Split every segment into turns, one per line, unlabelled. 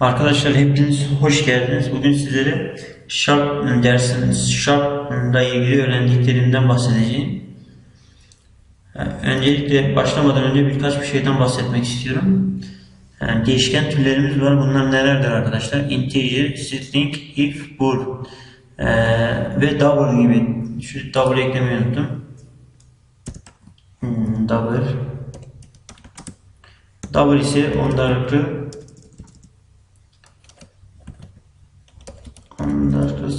Arkadaşlar hepiniz hoş geldiniz. Bugün sizlere Sharp dersiniz. Sharp'la ilgili öğrendiklerimden bahsedeceğim. Yani Öncelikle başlamadan önce birkaç bir şeyden bahsetmek istiyorum. Yani değişken türlerimiz var. Bunlar nelerdir arkadaşlar? Integer, string, if, bool ee, ve double gibi. Şu double eklemeyi unuttum. Hmm, double. Double ise ondarlıklı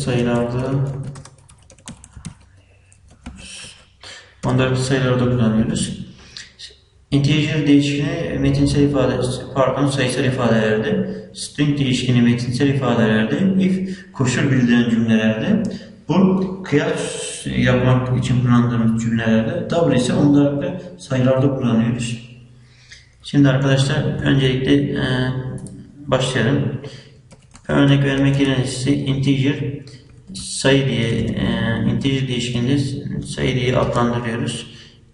sayılarda ondarlıklı sayılarda kullanıyoruz. Integer değişkeni metinsel ifade, pardon sayısal ifadelerde, string değişkeni metinsel ifadelerde, if koşul bildiren cümlelerde, bu kıyas yapmak için kullandığımız cümlelerde, double ise ondarlıklı sayılarda kullanıyoruz. Şimdi arkadaşlar öncelikle e, başlayalım. Örnek vermek gerekirse integer sayı diye e, integer değişkeninde sayı diye adlandırıyoruz.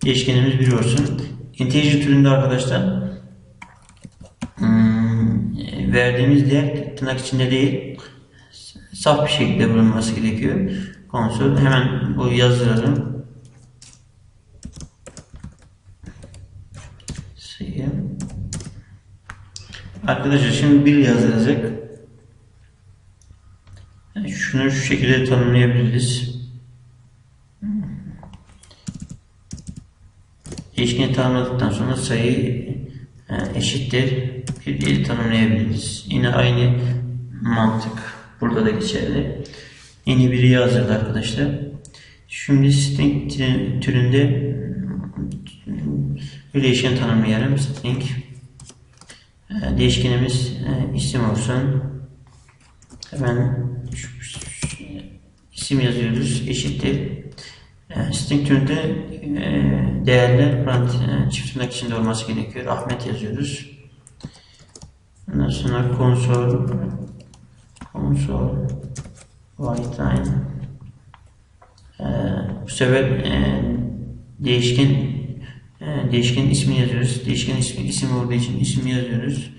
Değişkenimiz bir olsun. Integer türünde arkadaşlar hmm, verdiğimiz değer tırnak içinde değil saf bir şekilde bulunması gerekiyor. Konsol hemen bu yazdıralım. Sayı. Arkadaşlar şimdi bir yazacak. Şunu şu şekilde tanımlayabiliriz. Değişkeni tanımladıktan sonra sayı e, eşittir bir diye tanımlayabiliriz. Yine aynı mantık burada da geçerli. Yeni biri yazdı arkadaşlar. Şimdi string türünde bir değişken tanımlayalım. String e, değişkenimiz e, isim olsun. Hemen isim yazıyoruz. Eşittir. E, string türünde e, değerler parantez, çift tırnak içinde olması gerekiyor. Ahmet yazıyoruz. Ondan sonra konsol konsol white line e, bu sefer e, değişken değişken ismi yazıyoruz. Değişken ismi isim olduğu için ismi yazıyoruz.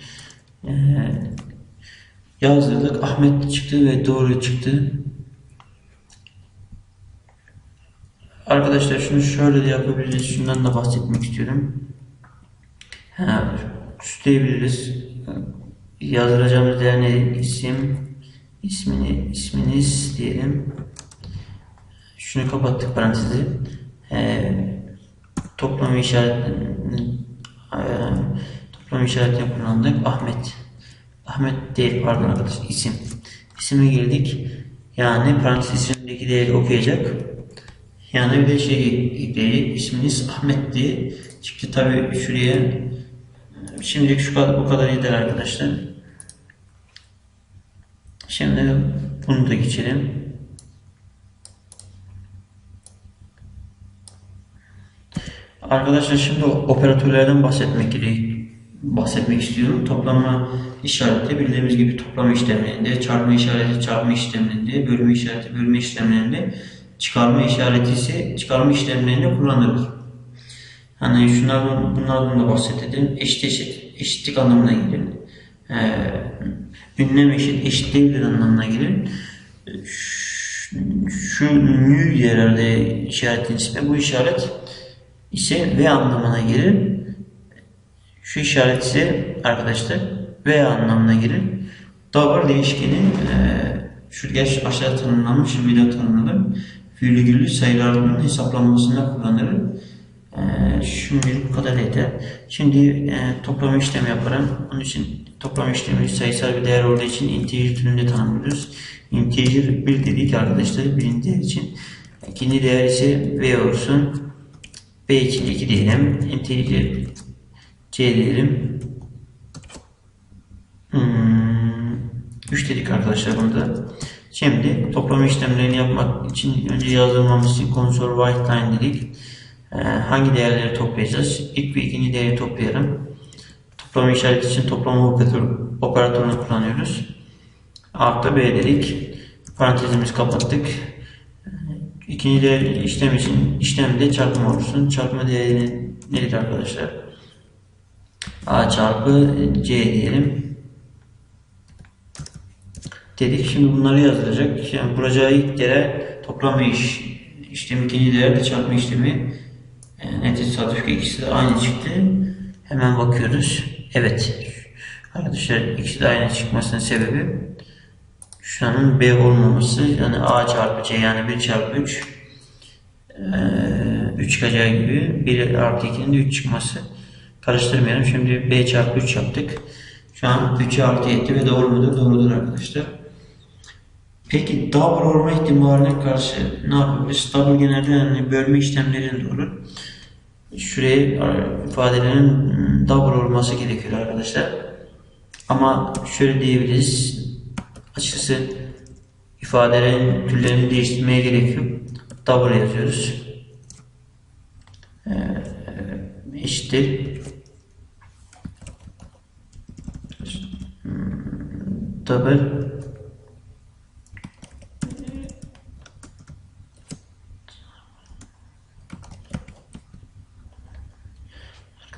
Yazdırdık. Ahmet çıktı ve doğru çıktı. Arkadaşlar şunu şöyle de yapabiliriz. Şundan da bahsetmek istiyorum. Ha, süsleyebiliriz. Yazdıracağımız değer ne? İsim, ismini, isminiz diyelim. Şunu kapattık parantezi. Ee, toplama işaretini e, toplama işaretini kullandık. Ahmet. Ahmet değil pardon arkadaşlar isim. İsime girdik. Yani parantez içindeki değeri okuyacak. Yani bir şey ekleyecek. İsminiz Ahmet diye çıktı tabi şuraya. Şimdilik şu kadar bu kadar yeter arkadaşlar. Şimdi bunu da geçelim. Arkadaşlar şimdi operatörlerden bahsetmek bahsetmek istiyorum. Toplama işareti bildiğimiz gibi toplama işlemlerinde, çarpma işareti çarpma işlemlerinde, bölme işareti bölme işlemlerinde, çıkarma işareti ise çıkarma işlemlerinde kullanılır. Hani şunlardan bunlardan da bahsedelim. Eşit eşit eşitlik anlamına gelir. Ee, ünlem eşit eşit değildir anlamına gelir. Şu, nü yerlerde işaretin ismi bu işaret ise ve anlamına gelir. Şu işaret ise arkadaşlar V anlamına gelir. Double değişkeni e, şu geç aşağı tanımlanmış şimdi de tanımladım. Virgüllü sayıların hesaplanmasında kullanılır. E, şimdi bu kadar yeter. Şimdi e, toplama işlemi yaparım. Onun için toplama işlemi sayısal bir değer olduğu için integer türünde tanımlıyoruz. Integer 1 dedik arkadaşlar birinci değer için. İkinci değer ise V olsun. B için 2 diyelim. Integer C diyelim. Hmm, 3 dedik arkadaşlar bunda. Şimdi toplama işlemlerini yapmak için önce yazdırmamız için console white line dedik. Ee, hangi değerleri toplayacağız? İlk ve ikinci değeri toplayalım. Toplama işareti için toplama operatör, operatörünü kullanıyoruz. Artı B dedik. Parantezimizi kapattık. İkinci değer işlem için işlemde çarpma olsun. Çarpma değeri nedir arkadaşlar? A çarpı C diyelim. Dedik. Şimdi bunları yazdıracak. Yani bulacağı ilk değer toplama iş, işlemi ikinci değer de çarpma işlemi. E, ne tesadüf ki ikisi de aynı çıktı. Hemen bakıyoruz. Evet. Arkadaşlar ikisi de aynı çıkmasının sebebi şuranın B olmaması yani A çarpı C yani 1 çarpı 3 3 çıkacağı gibi 1 artı 2'nin de 3 çıkması karıştırmayalım. Şimdi B çarpı 3 yaptık. Şu an 3'ü artı etti ve doğru mudur? Doğrudur arkadaşlar. Peki double olma ihtimaline karşı ne yapabiliriz? Double genelde yani bölme işlemlerine doğru. Şuraya ifadelerin double olması gerekiyor arkadaşlar. Ama şöyle diyebiliriz. Açıkçası ifadelerin türlerini değiştirmeye gerek yok. Double yazıyoruz. Ee, eşittir. Double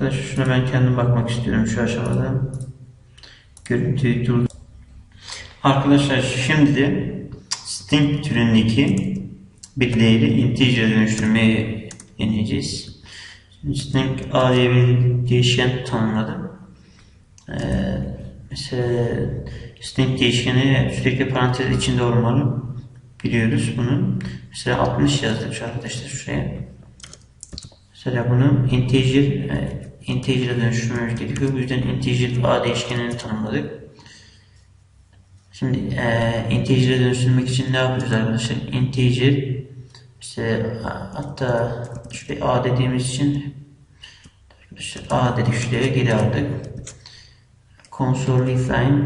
Arkadaşlar şuna ben kendim bakmak istiyorum şu aşamada. Görüntüyü dur. Arkadaşlar şimdi string türündeki bir değeri integer'e dönüştürmeye deneyeceğiz. Şimdi string a diye bir değişken tanımladım. Ee, mesela string değişkeni sürekli parantez içinde olmalı. Biliyoruz bunu. Mesela 60 yazdık şu arkadaşlar şuraya. Mesela bunu integer integer'e dönüştürmemiz gerekiyor. Bu yüzden integer a değişkenini tanımladık. Şimdi e, integer'e dönüştürmek için ne yapıyoruz arkadaşlar? Integer işte hatta şuraya a dediğimiz için arkadaşlar a dedik şuraya geri aldık. Console line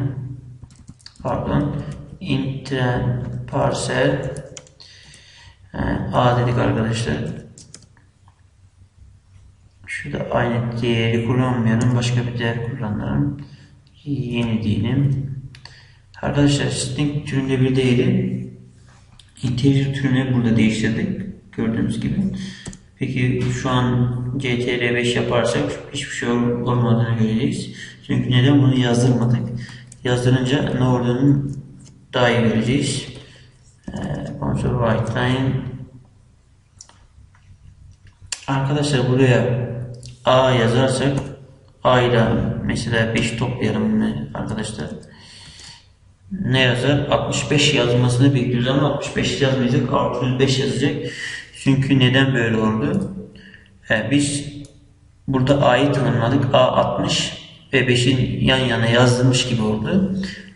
pardon intren parcel e, a dedik arkadaşlar. Şurada aynı değeri kullanmayalım. Başka bir değer kullanalım. Yeni diyelim. Arkadaşlar string türünde bir değeri integer türüne burada değiştirdik. Gördüğünüz gibi. Peki şu an ctr5 yaparsak hiçbir şey olmadığını göreceğiz. Çünkü neden bunu yazdırmadık? Yazdırınca ne olduğunu daha iyi göreceğiz. Console write line Arkadaşlar buraya A yazarsak A ile mesela 5 toplayalım arkadaşlar. Ne yazar? 65 yazmasını bekliyoruz ama 65 yazmayacak. 605 yazacak. Çünkü neden böyle oldu? Ee, biz burada A'yı tanımladık. A 60 ve 5'in yan yana yazdırmış gibi oldu.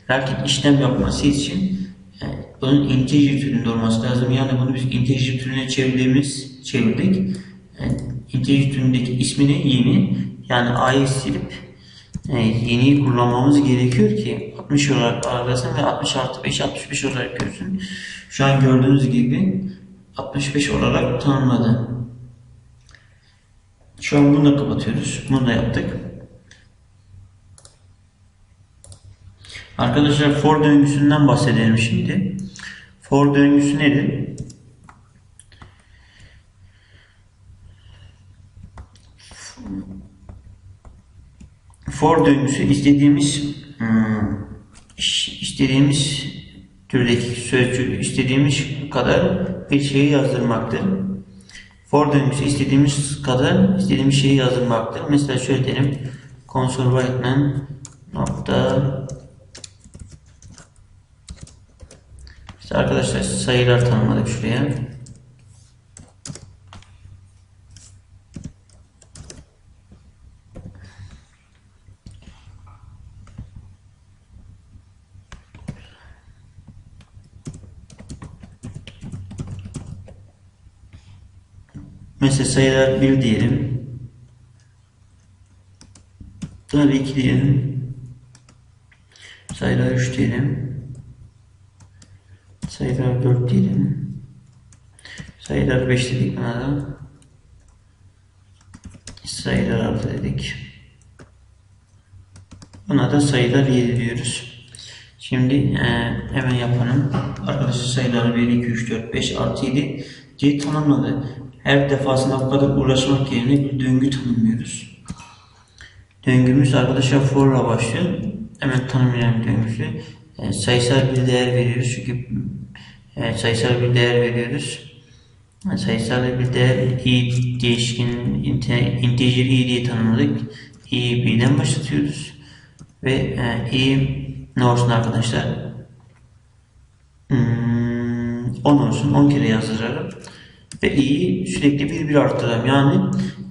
Lakin işlem yapması için yani bunun integer türünde olması lazım. Yani bunu biz integer türüne çevirdiğimiz çevirdik. Yani integer türündeki ismini yeni yani a'yı silip e, yeniyi kullanmamız gerekiyor ki 60 olarak algılasın ve 60 artı 5 65 olarak görsün. Şu an gördüğünüz gibi 65 olarak tanımladı. Şu an bunu da kapatıyoruz. Bunu da yaptık. Arkadaşlar for döngüsünden bahsedelim şimdi. For döngüsü nedir? For döngüsü istediğimiz hmm, istediğimiz türdeki sözcük istediğimiz kadar bir şeyi yazdırmaktır. For döngüsü istediğimiz kadar istediğimiz şeyi yazdırmaktır. Mesela şöyle diyelim console writeman nokta işte arkadaşlar sayılar tanımladık şuraya. Mesela sayılar 1 diyelim. Sayılar 2 diyelim. Sayılar 3 diyelim. Sayılar 4 diyelim. Sayılar 5 dedik buna da. Sayılar 6 dedik. Buna da sayılar 7 diyoruz. Şimdi e, hemen yapalım. Arkadaşlar sayıları 1, 2, 3, 4, 5, artı 7 diye tanımladı. Her defasında bu kadar uğraşmak yerine bir döngü tanımlıyoruz. Döngümüz arkadaşlar for'la başlıyor. Hemen tanımlayalım döngüsü. e, sayısal bir değer veriyoruz. Çünkü e, sayısal bir değer veriyoruz. E, Sayısal bir değer i değişkenin inte- integer i diye tanımladık. i'yi birden başlatıyoruz. Ve e, i ne olsun arkadaşlar? Hmm, 10 olsun. 10 kere yazdıralım. Ve i'yi sürekli bir bir arttıralım. Yani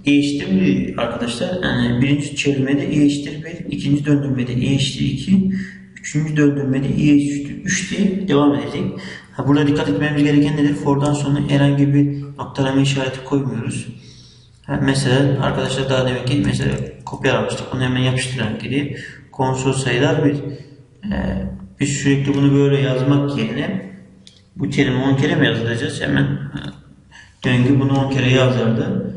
e eşittir 1 arkadaşlar. Yani birinci çevirmede e eşittir 1, ikinci döndürmede e eşittir 2, üçüncü döndürmede e eşittir 3 diye devam edecek. Ha, burada dikkat etmemiz gereken nedir? For'dan sonra herhangi bir noktalama işareti koymuyoruz. Ha, mesela arkadaşlar daha demek ki mesela kopyalamıştık. Onu hemen yapıştıran geriye. Konsol sayılar bir. Ee, biz sürekli bunu böyle yazmak yerine bu terimi 10 kere mi yazdıracağız? Hemen e, döngü bunu 10 kere yazdırdı.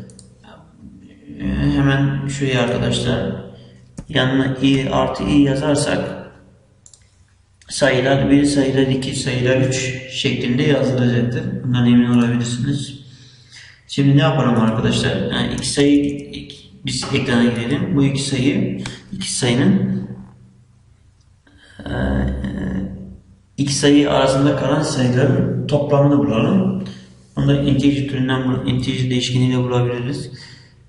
Ee, hemen şuraya arkadaşlar yanına i artı i yazarsak sayılar 1, sayılar 2, sayılar 3 şeklinde yazılacaktır. Bundan emin olabilirsiniz. Şimdi ne yapalım arkadaşlar? Yani iki sayı iki- biz ekrana girelim. Bu iki sayı iki sayının eee, iki sayı arasında kalan sayıların toplamını bulalım. Onu da integer türünden integer değişkeniyle bulabiliriz.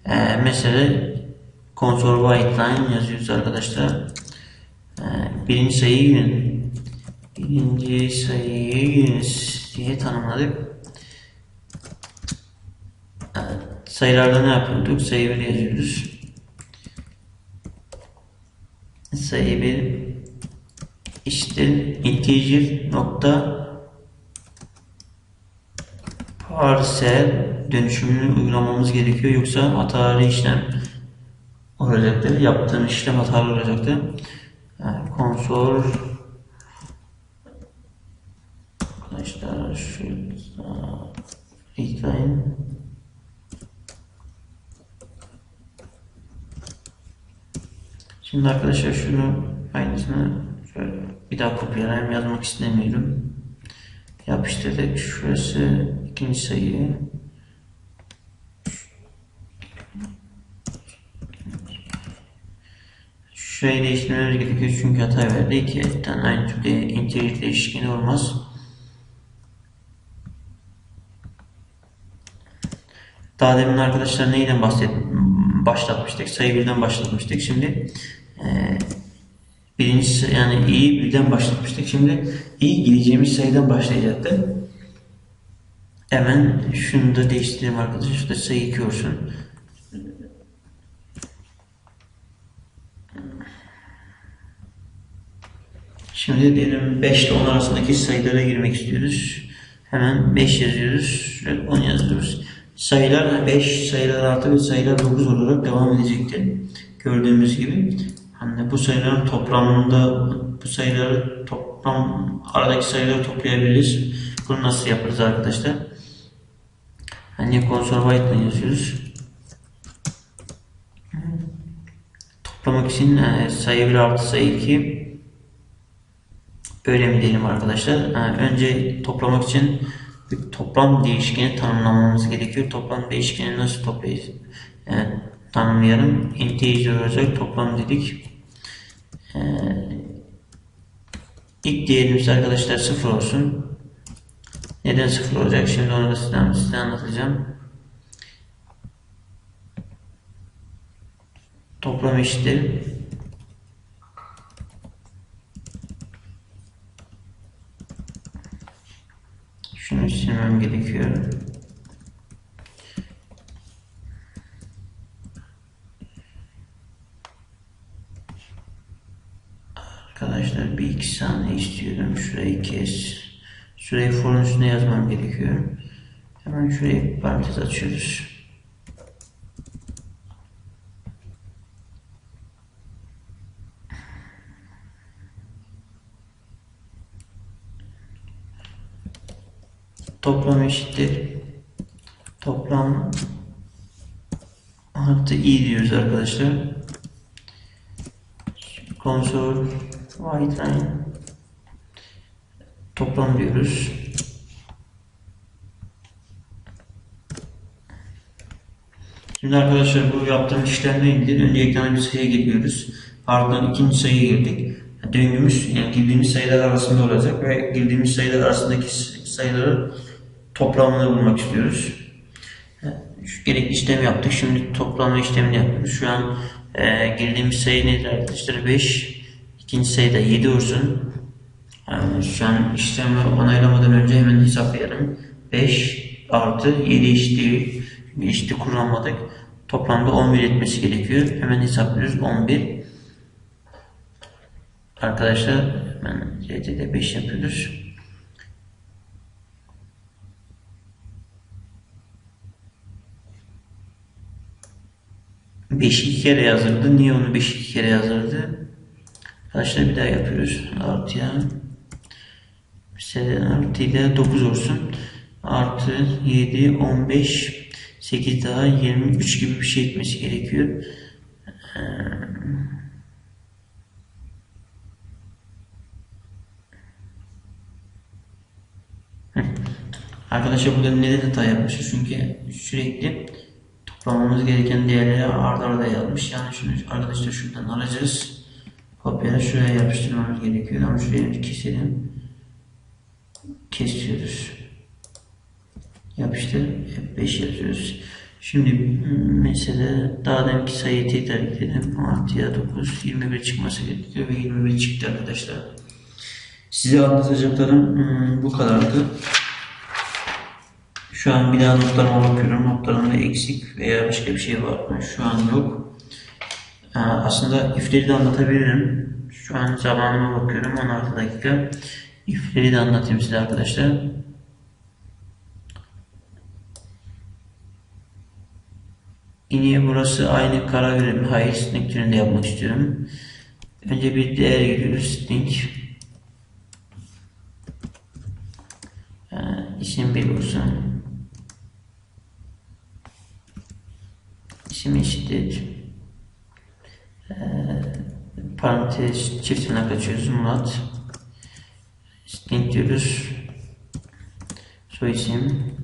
Eee, mesela console white line yazıyoruz arkadaşlar. Eee, birinci sayıyı yün. Birinci sayıyı yün diye tanımladık. Sayılarda ne yapıyorduk? Sayı 1 yazıyoruz. Sayı 1 işte integer nokta parsel dönüşümünü uygulamamız gerekiyor. Yoksa hatalı işlem olacaktır. Yaptığım işlem hatalı olacaktır. Yani konsol arkadaşlar şurada readline Şimdi arkadaşlar şunu aynısını şöyle bir daha kopyalayayım yazmak istemiyorum. Yapıştırdık. Şurası ikinci sayı. Şurayı değiştirmemiz gerekiyor çünkü hata verdi. İki etten aynı türde integer değişkeni olmaz. Daha demin arkadaşlar neyden bahset başlatmıştık? Sayı birden başlatmıştık. Şimdi e, birincisi yani iyi birden başlatmıştık. Şimdi iyi gireceğimiz sayıdan başlayacaktı. Hemen şunu da değiştireyim arkadaşlar. Şurada sayı 2 olsun. Şimdi diyelim 5 ile 10 arasındaki sayılara girmek istiyoruz. Hemen 5 yazıyoruz. Şöyle 10 yazıyoruz. Sayılar 5, sayılar 6 ve sayılar 9 olarak devam edecektir. Gördüğümüz gibi. Hani bu sayıların toplamında bu sayıları toplam aradaki sayıları toplayabiliriz. Bunu nasıl yaparız arkadaşlar? Hani konsol white'la yazıyoruz. Toplamak için e, sayı 1 artı sayı 2 Öyle mi diyelim arkadaşlar? Yani önce toplamak için bir toplam değişkeni tanımlamamız gerekiyor. Toplam değişkeni nasıl toplayacağız? Yani tanımlayalım. Integer olacak toplam dedik. Ee, ilk değerimiz arkadaşlar sıfır olsun. Neden sıfır olacak? Şimdi onu da size, size anlatacağım. Toplam eşittir. Şunu silmem gerekiyor. Arkadaşlar bir iki saniye istiyorum. Şurayı kes. Şurayı forun üstüne yazmam gerekiyor. Hemen şuraya parantez açıyoruz. Toplam eşittir. Toplam artı i diyoruz arkadaşlar. Konsol white line toplam diyoruz. Şimdi arkadaşlar bu yaptığım işlem neydi? Önce ekrana bir sayı giriyoruz. Ardından ikinci sayı girdik. döngümüz yani girdiğimiz sayılar arasında olacak ve girdiğimiz sayılar arasındaki sayıları toplamını bulmak istiyoruz. Şu gerekli işlemi yaptık. Şimdi toplama işlemini yapıyoruz. Şu an e, girdiğimiz sayı nedir arkadaşlar? 5. İkinci sayı da 7 olsun. Yani şu an işlemi onaylamadan önce hemen hesaplayalım. 5 artı 7 eşitliği eşitliği kullanmadık. Toplamda 11 etmesi gerekiyor. Hemen hesaplıyoruz. 11 Arkadaşlar hemen CT'de 5 yapıyoruz. Beşi iki kere yazdırdı. Niye onu beş iki kere yazdırdı? Arkadaşlar bir daha yapıyoruz. Artıya. Mesela artı ile 9 olsun. Artı 7, 15, 8 daha 23 gibi bir şey etmesi gerekiyor. Ee, Arkadaşlar burada neden hata yapmışız? Çünkü sürekli toplamamız gereken değerleri arda arda yazmış. Yani şunu arkadaşlar şuradan alacağız. Kopyala şuraya yapıştırmamız gerekiyor. Ama şuraya keselim. Kesiyoruz. Yapıştır. 5 yazıyoruz. Şimdi mesela daha deminki sayıyı tekrar ekledim. Artıya 9, 21 çıkması gerekiyor ve 21 çıktı arkadaşlar. Size anlatacaklarım bu kadardı. Şu an bir daha notlarıma bakıyorum. Notlarımda eksik veya başka bir şey var mı? Şu an yok. Aslında ifleri de anlatabilirim. Şu an zamanıma bakıyorum. 16 dakika. İfleri de anlatayım size arkadaşlar. Yine burası aynı karar verim. Hayır string türünde yapmak istiyorum. Önce bir değer giriyoruz. String. Ee, isim bir olsun. İsim eşittir. Ee, parantez çift tırnak açıyoruz. Murat. String diyoruz. Soy isim.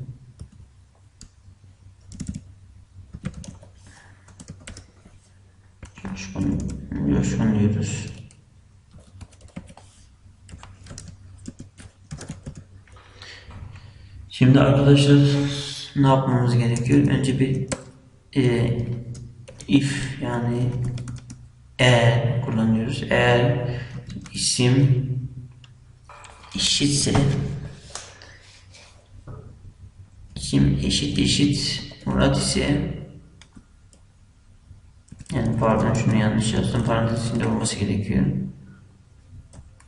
Coşkun, coşkun diyoruz. Şimdi arkadaşlar ne yapmamız gerekiyor? Önce bir e, if yani eğer kullanıyoruz. Eğer isim eşitse isim eşit eşit Murat ise yani pardon şunu yanlış yazdım. Parantez içinde olması gerekiyor.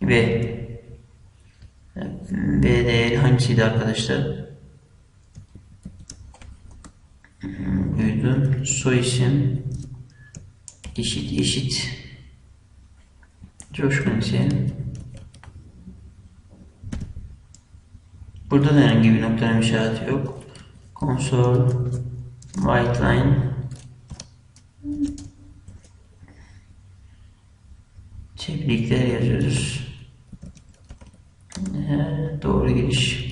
Ve B değeri hangisiydi arkadaşlar? Buydu. Soy isim eşit eşit Coşkun ise Burada da herhangi bir noktanın işareti yok. Console white line Tebrikler yazıyoruz. Ee, doğru giriş.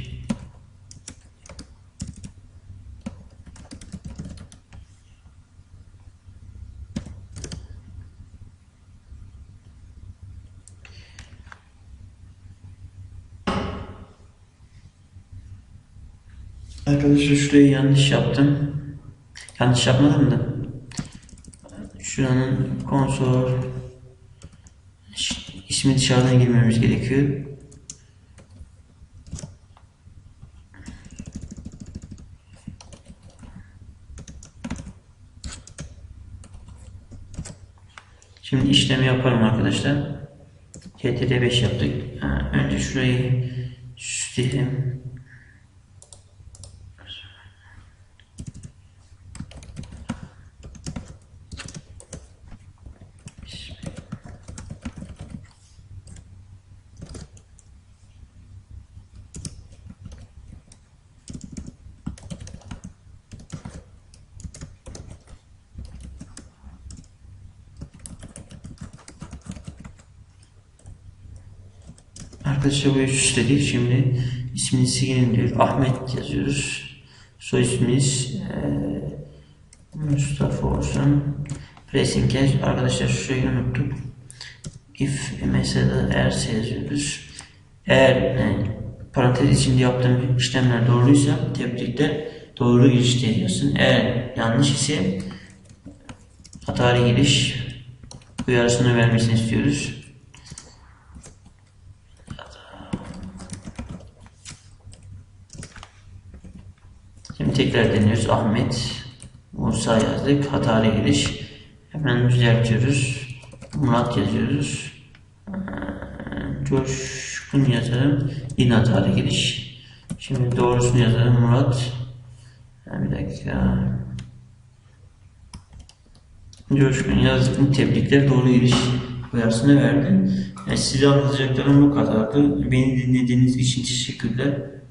Arkadaşlar şurayı yanlış yaptım. Yanlış yapmadım da. Şuranın konsol ismi dışarıdan girmemiz gerekiyor. Şimdi işlemi yapalım arkadaşlar. CTRL 5 yaptık. Önce şurayı süsleyelim. Arkadaşlar buraya süsledik. Şimdi ismini silin diyor. Ahmet yazıyoruz. Soy ismimiz e, Mustafa olsun. Pressing Arkadaşlar şurayı unuttuk. if mesela eğer yazıyoruz. Eğer yani, parantez içinde yaptığım işlemler doğruysa tebrikler doğru giriş diyorsun. Eğer yanlış ise hatalı giriş uyarısını vermesini istiyoruz. Tekrar deniyoruz. Ahmet, Musa yazdık. Hatalı giriş. Hemen düzeltiyoruz. Murat yazıyoruz. Ee, Coşkun yazarım. Yine hatalı giriş. Şimdi doğrusunu yazarım. Murat. Bir dakika. Coşkun yazdık. Tebrikler. Doğru giriş uyarısını verdi. Yani size anlatacaklarım bu kadardı. Beni dinlediğiniz için teşekkürler.